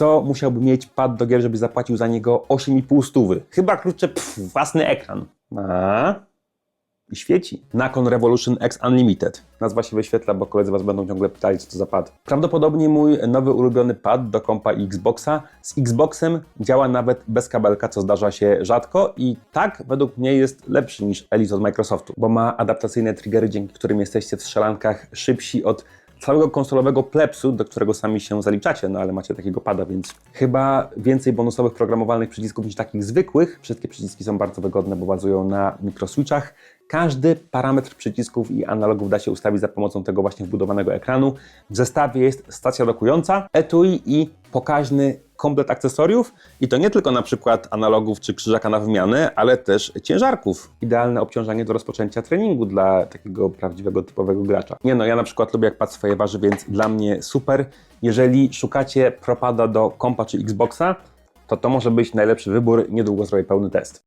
co musiałby mieć pad do gier, żeby zapłacił za niego 8,5 stówy? Chyba krótsze, pff, własny ekran. A? I świeci. Nakon Revolution X Unlimited. Nazwa się wyświetla, bo koledzy Was będą ciągle pytali, co to za pad. Prawdopodobnie mój nowy ulubiony pad do kompa i Xboxa. Z Xboxem działa nawet bez kabelka, co zdarza się rzadko i tak według mnie jest lepszy niż Elite od Microsoftu, bo ma adaptacyjne triggery, dzięki którym jesteście w strzelankach szybsi od całego konsolowego plepsu, do którego sami się zaliczacie, no ale macie takiego pada, więc chyba więcej bonusowych programowalnych przycisków niż takich zwykłych. Wszystkie przyciski są bardzo wygodne, bo bazują na mikroswitchach. Każdy parametr przycisków i analogów da się ustawić za pomocą tego właśnie wbudowanego ekranu. W zestawie jest stacja dokująca, etui i pokaźny komplet akcesoriów i to nie tylko na przykład analogów czy krzyżaka na wymianę, ale też ciężarków. Idealne obciążenie do rozpoczęcia treningu dla takiego prawdziwego, typowego gracza. Nie no, ja na przykład lubię jak pad swoje waży, więc dla mnie super. Jeżeli szukacie propada do kompa czy Xboxa, to to może być najlepszy wybór. Niedługo zrobię pełny test.